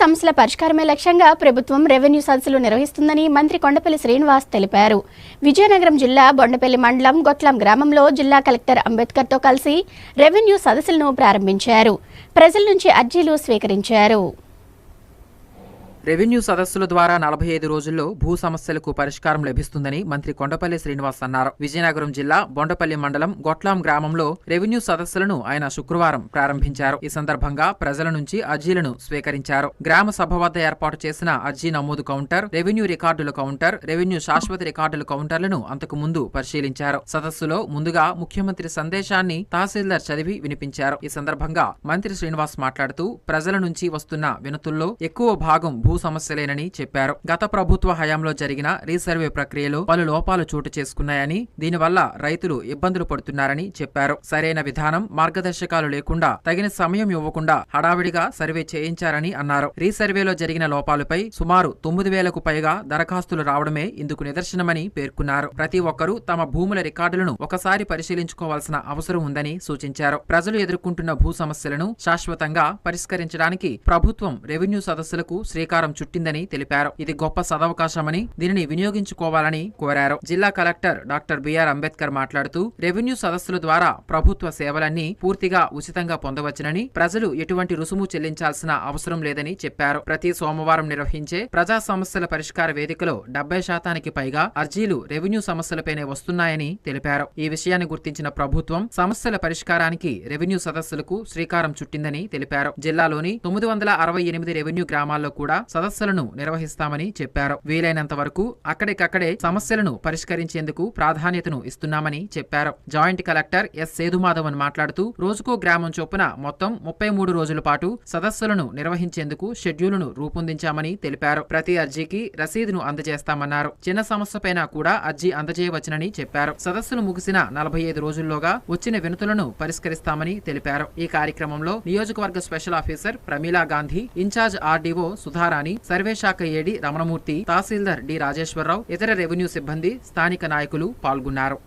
సమస్యల పరిష్కారమే లక్ష్యంగా ప్రభుత్వం రెవెన్యూ సదస్సులు నిర్వహిస్తుందని మంత్రి కొండపల్లి శ్రీనివాస్ తెలిపారు. విజయనగరం జిల్లా బొండపల్లి మండలం గొట్లం గ్రామంలో జిల్లా కలెక్టర్ అంబేద్కర్తో కలిసి రెవెన్యూ సదస్సులను ప్రారంభించారు. ప్రజల నుంచి అర్జీలు స్వీకరించారు. రెవెన్యూ సదస్సుల ద్వారా నలభై ఐదు రోజుల్లో భూ సమస్యలకు పరిష్కారం లభిస్తుందని మంత్రి కొండపల్లి శ్రీనివాస్ అన్నారు. విజయనగరం జిల్లా బొండపల్లి మండలం గొట్లాం గ్రామంలో రెవెన్యూ సదస్సులను ఆయన శుక్రవారం ప్రారంభించారు. ఈ సందర్భంగా ప్రజల నుంచి అర్జీలను స్వీకరించారు. గ్రామ సభ వద్ద ఏర్పాటు చేసిన అర్జీ నమోదు కౌంటర్ రెవెన్యూ రికార్డుల కౌంటర్ రెవెన్యూ శాశ్వత రికార్డుల కౌంటర్లను అంతకు ముందు పరిశీలించారు. సదస్సులో ముందుగా ముఖ్యమంత్రి సందేశాన్ని తహసీల్దార్ చదివి వినిపించారు. ఈ సందర్భంగా మంత్రి శ్రీనివాస్ మాట్లాడుతూ ప్రజల నుంచి వస్తున్న వినతుల్లో ఎక్కువ భాగం భూ సమస్యలేనని చెప్పారు. గత ప్రభుత్వ హయాంలో జరిగిన రీసర్వే ప్రక్రియలో పలు లోపాలు చోటు చేసుకున్నాయని దీనివల్ల రైతులు ఇబ్బందులు పడుతున్నారని చెప్పారు. సరైన విధానం మార్గదర్శకాలు లేకుండా తగిన సమయం ఇవ్వకుండా హడావిడిగా సర్వే చేయించారని అన్నారు. రీసర్వేలో జరిగిన లోపాలపై సుమారు తొమ్మిది వేలకు పైగా దరఖాస్తులు రావడమే ఇందుకు నిదర్శనమని పేర్కొన్నారు. ప్రతి ఒక్కరూ తమ భూముల రికార్డులను ఒకసారి పరిశీలించుకోవాల్సిన అవసరం ఉందని సూచించారు. ప్రజలు ఎదుర్కొంటున్న భూ సమస్యలను శాశ్వతంగా పరిష్కరించడానికి ప్రభుత్వం రెవెన్యూ సదస్సులకు శ్రీకారం చుట్టిందని తెలిపారు. ఇది గొప్ప సదవకాశమని దీనిని వినియోగించుకోవాలని కోరారు. జిల్లా కలెక్టర్ డాక్టర్ బిఆర్ అంబేద్కర్ మాట్లాడుతూ రెవెన్యూ సదస్సుల ద్వారా ప్రభుత్వ సేవలన్నీ పూర్తిగా ఉచితంగా పొందవచ్చునని ప్రజలు ఎటువంటి రుసుము చెల్లించాల్సిన అవసరం లేదని చెప్పారు. ప్రతి సోమవారం నిర్వహించే ప్రజా సమస్యల పరిష్కార వేదికలో డెబ్బై శాతానికి పైగా అర్జీలు రెవెన్యూ సమస్యలపైనే వస్తున్నాయని తెలిపారు. ఈ విషయాన్ని గుర్తించిన ప్రభుత్వం సమస్యల పరిష్కారానికి రెవెన్యూ సదస్సులకు శ్రీకారం చుట్టిందని తెలిపారు. జిల్లాలోని తొమ్మిది వందల అరవై ఎనిమిది రెవెన్యూ గ్రామాల్లో కూడా సదస్సులను నిర్వహిస్తామని చెప్పారు. వీలైనంత వరకు అక్కడికక్కడే సమస్యలను పరిష్కరించేందుకు ప్రాధాన్యతను ఇస్తున్నామని చెప్పారు. Joint collector S. సేదుమాధవన్ మాట్లాడుతూ రోజుకో గ్రామం చొప్పున మొత్తం ముప్పై మూడు రోజుల పాటు సదస్సులను నిర్వహించేందుకు షెడ్యూలును రూపొందించామని తెలిపారు. ప్రతి అర్జీకి రసీదును అందజేస్తామన్నారు. చిన్న సమస్యపైన కూడా అర్జీ అందజేయవచ్చునని చెప్పారు. సదస్సులు ముగిసిన నలభై ఐదు రోజుల్లోగా వచ్చిన వినతులను పరిష్కరిస్తామని తెలిపారు. ఈ కార్యక్రమంలో నియోజకవర్గ special officer Pramila Gandhi incharge RDO Sudharani survey శాఖ ఏడి రమణమూర్తి తహసీల్దార్ డి రాజేశ్వరరావు ఇతర రెవెన్యూ సిబ్బంది స్థానిక నాయకులు పాల్గొన్నారు.